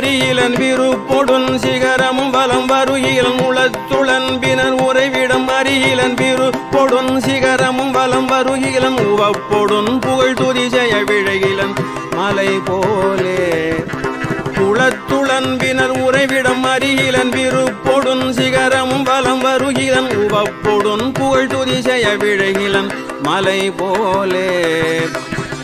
அரியிலன் விருப்பொடுன் சிகரமும் வலம் வருகிலன் உளத்துளன்பினர் உறைவிடம் அரியிலன் விருப்பொடுன் சிகரமும் வலம் வருகிலன் உவப்பொடுன் புகழ் துதி விழகிலன் மலை போலே. குளத்துளன்பினர் உறைவிடம் அறிகிலன் விருப்பொடுன் சிகரமும் வலம் வருகிலன் உவப்பொடுன் புகழ் துதி விழகிலன் மலை போலே.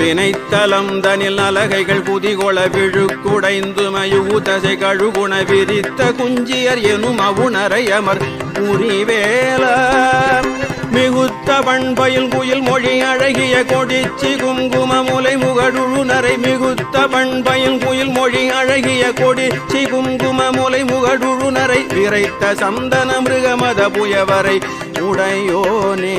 வினைத்தலம் தனில் அலகைகள் புதிகொள விழுக்குடைந்து மயூதசை கழுகுண விரித்த குஞ்சியர் எனும் அவுணரை அமர் புரிவேல மிகுத்த பண்பயில் குயில் மொழி அழகிய கொடிச்சி குங்கும முலை முகடுழுநரை மிகுத்த பண்பயில் குயில் மொழி அழகிய கொடிச்சி குங்கும முலை முகடுழுநரை விரைத்த சந்தன மிருகமத புயவரை உடையோனே.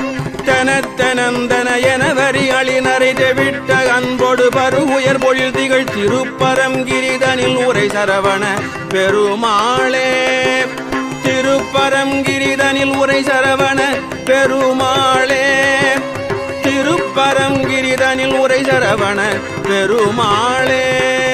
தனத்தனந்தன என வரி அழினரை தெவிட்ட அன்போடு பருகுயர் பொழில் திகழ் திருப்பரம் கிரிதனில் உரை சரவண பெருமாளே. திருப்பரம் கிரிதனில் உரை சரவண பெருமாளே. திருப்பரம் கிரிதனில் உரை சரவண பெருமாளே.